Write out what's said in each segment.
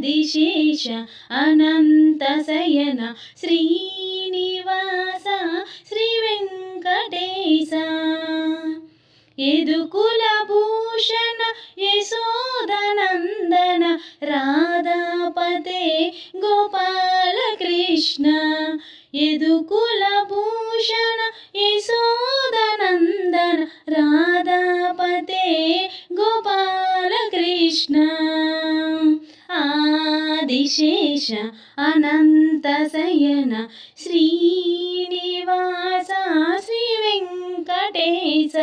ఆదిశేష అనంత శయన శ్రీనివాస శ్రీ వెంకటేశ. ఎదుకుల భూషణ యశోదనందన రాధాపతే గోపాల కృష్ణ యదుకుల భూషణ యశోదనందన రాధాపతే గోపాల విశేష అనంత శయన శ్రీనివాస శ్రీ వెంకటేశ.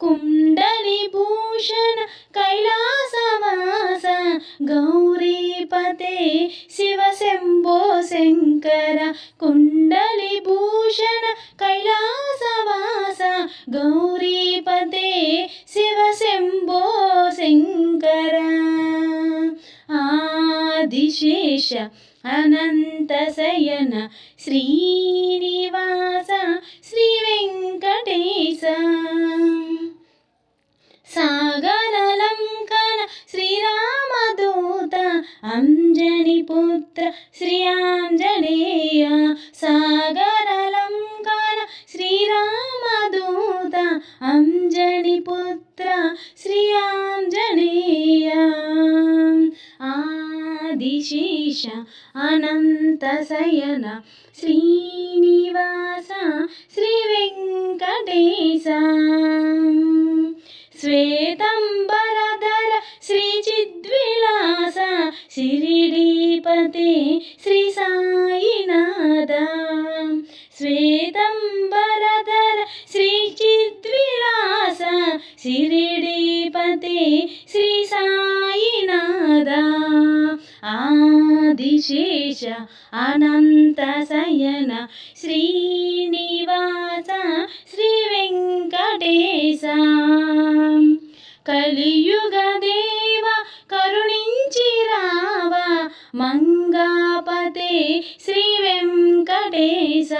కుండలి భూషణ కైలాసవాస గౌరీపతే శివ శంభో శంకర కుండ ఆదిశేష అనంత శయన. శ్రీనివాస శ్రీ వెంకటేశ సాగరలంకన శ్రీరామదూత అంజని పుత్ర శ్రీ ఆంజనేయ ఆదిశేష అనంత శయన శ్రీనివాస శ్రీ వెంకటేశ శ్వేతంబరధర శ్రీ చిద్విలాస విశేష అనంత శయన శ్రీనివాస శ్రీ వెంకటేశ కలియుగ దేవ కరుణించి రావ మంగాపతే శ్రీ వెంకటేశ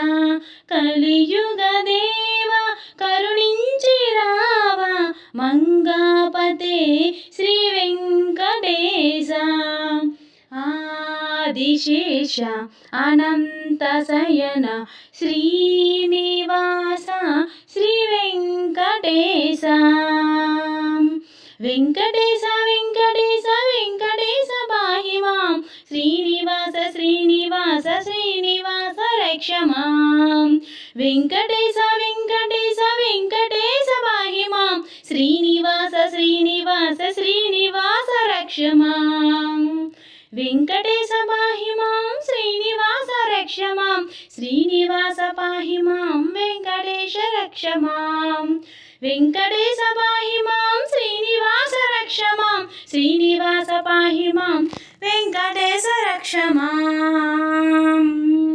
కలియుగ ఆదిశేష అనంత శయన శ్రీనివాస శ్రీ వెంకటేశ వెంకటేశ వెంకటేశ వెంకటేశ పాహి మాం శ్రీనివాస శ్రీనివాస శ్రీనివాస రక్ష మాం వెంకటేశ వెంకటేశ వెంకటేశ పాహి మాం శ్రీనివాస శ్రీనివాస శ్రీనివాస రక్ష మాం వెంకటేశ పాహి మాం శ్రీనివాస రక్ష మాం శ్రీనివాస పాహి మాం వెంకటేశ రక్ష మాం వెంకటేశ పాహి మాం శ్రీనివాస రక్ష మాం శ్రీనివాస పాహి మాం వెంకటేశ రక్ష మాం